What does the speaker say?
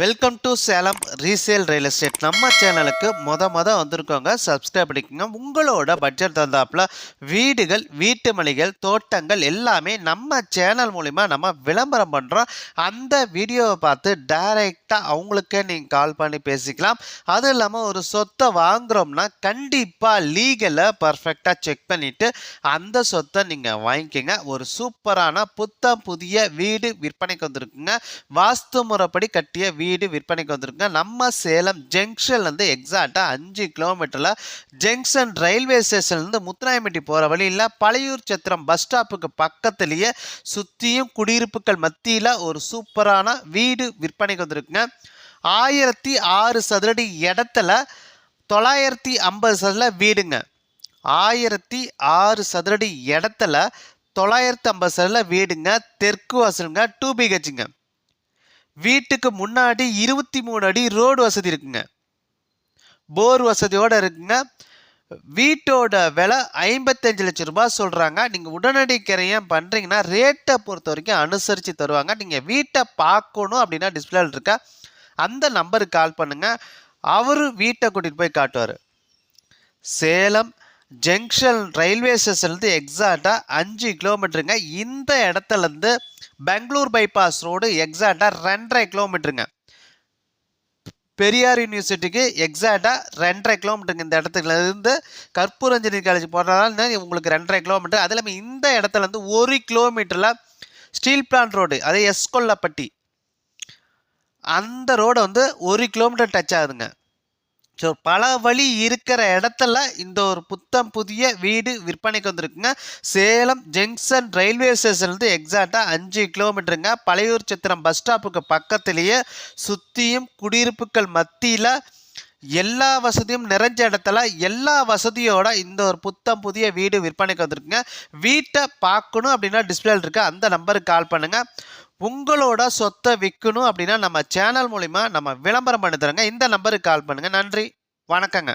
Welcome to Salem resale real estate நம்ம சேனலுக்கு மொத மொத வந்திருக்கோங்க. சப்ஸ்கிரைப் பண்ணிக்கோங்க. உங்களோட பட்ஜெட் தந்தாப்புல வீடுகள் வீட்டு மளிகள் தோட்டங்கள் எல்லாமே நம்ம சேனல் மூலிமா நம்ம விளம்பரம் பண்ணுறோம் அந்த வீடியோவை பார்த்து டைரெக்டாக அவங்களுக்கே நீங்கள் கால் பண்ணி பேசிக்கலாம். அதுவும் இல்லாமல் ஒரு சொத்தை வாங்குறோம்னா கண்டிப்பாக லீகலை பர்ஃபெக்டாக செக் பண்ணிவிட்டு அந்த சொத்தை நீங்கள் வாங்கிக்கோங்க. ஒரு சூப்பரான புத்தம் புதிய வீடு விற்பனைக்கு வந்திருக்குங்க. வாஸ்து முறைப்படி கட்டிய வீடு வீடு விற்பனைக்கு வந்திருக்குங்க. நம்ம சேலம் ஜங்ஷன்லேருந்து எக்ஸாக்டாக அஞ்சு கிலோமீட்டரில் ஜங்ஷன் ரயில்வே ஸ்டேஷன்லேருந்து முத்துராயம்பட்டி போகிற வழியில் பழையூர் சத்திரம் பஸ் ஸ்டாப்புக்கு பக்கத்துலேயே சுற்றியும் குடியிருப்புகள் மத்தியில் ஒரு சூப்பரான வீடு விற்பனைக்கு வந்திருக்குங்க. ஆயிரத்தி ஆறு சதுரடி இடத்துல தொள்ளாயிரத்தி ஐம்பது சதுர வீடுங்க. ஆயிரத்தி ஆறு சதுரடி இடத்துல தொள்ளாயிரத்தி ஐம்பது சதுர வீடுங்க. தெற்கு வாசலுங்க டூ பிஹெச்சுங்க வீட்டுக்கு முன்னாடி இருபத்தி மூணு அடி ரோடு வசதி இருக்குங்க. போர் வசதியோடு இருக்குங்க. வீட்டோட விலை ஐம்பத்தஞ்சு லட்சம் ரூபாய் சொல்கிறாங்க நீங்கள் உடனடி கிரையம் பண்ணுறீங்கன்னா ரேட்டை பொறுத்த வரைக்கும் அனுசரித்து தருவாங்க. நீங்கள் வீட்டை பார்க்கணும் அப்படின்னா டிஸ்பிளேல இருக்க அந்த நம்பருக்கு கால் பண்ணுங்கள் அவர் வீட்டை கூட்டிகிட்டு போய் காட்டுவார். சேலம் ஜங்ஷன் ரயில்வே ஸ்டேஷன்லேருந்து எக்ஸாக்டாக அஞ்சு கிலோமீட்டருங்க. இந்த இடத்துலேருந்து பெங்களூர் பைபாஸ் ரோடு எக்ஸாக்டாக ரெண்டரை கிலோமீட்டருங்க. பெரியார் யூனிவர்சிட்டிக்கு எக்ஸாக்டாக ரெண்டரை கிலோமீட்டருங்க இந்த இடத்துலேருந்து. கற்பூர் கற்பூரஞ்சனி காலேஜ் போகிறதால உங்களுக்கு ரெண்டரை கிலோமீட்டர். அது இல்லாமல் இந்த இடத்துலேருந்து ஒரு கிலோமீட்டரில் ஸ்டீல் பிளான்ட் ரோடு அதே எஸ்கொல்லப்பட்டி. அந்த ரோடு வந்து ஒரு கிலோமீட்டர் டச் ஆகுதுங்க. ஸோ பல வழி இருக்கிற இடத்துல இந்த ஒரு புத்தம் புதிய வீடு விற்பனைக்கு வந்திருக்குங்க. சேலம் ஜங்ஷன் ரயில்வே ஸ்டேஷன்லேருந்து எக்ஸாக்டாக அஞ்சு கிலோமீட்டருங்க பழையூர் சித்திரம் பஸ் ஸ்டாப்புக்கு பக்கத்துலேயே சுற்றியும் குடியிருப்புகள் மத்தியில் எல்லா வசதியும் நிறைஞ்ச இடத்துல எல்லா வசதியோட இந்த ஒரு புத்தம் புதிய வீடு விற்பனைக்கு வந்திருக்குங்க. வீட்டை பார்க்கணும் அப்படின்னா டிஸ்பிளேல இருக்க அந்த நம்பருக்கு கால் பண்ணுங்கள் உங்களோட சொத்தை விற்கணும் அப்படின்னா நம்ம சேனல் மூலிமா நம்ம விளம்பரம் பண்ணி தரங்க. இந்த நம்பருக்கு கால் பண்ணுங்கள் நன்றி. வணக்கங்க.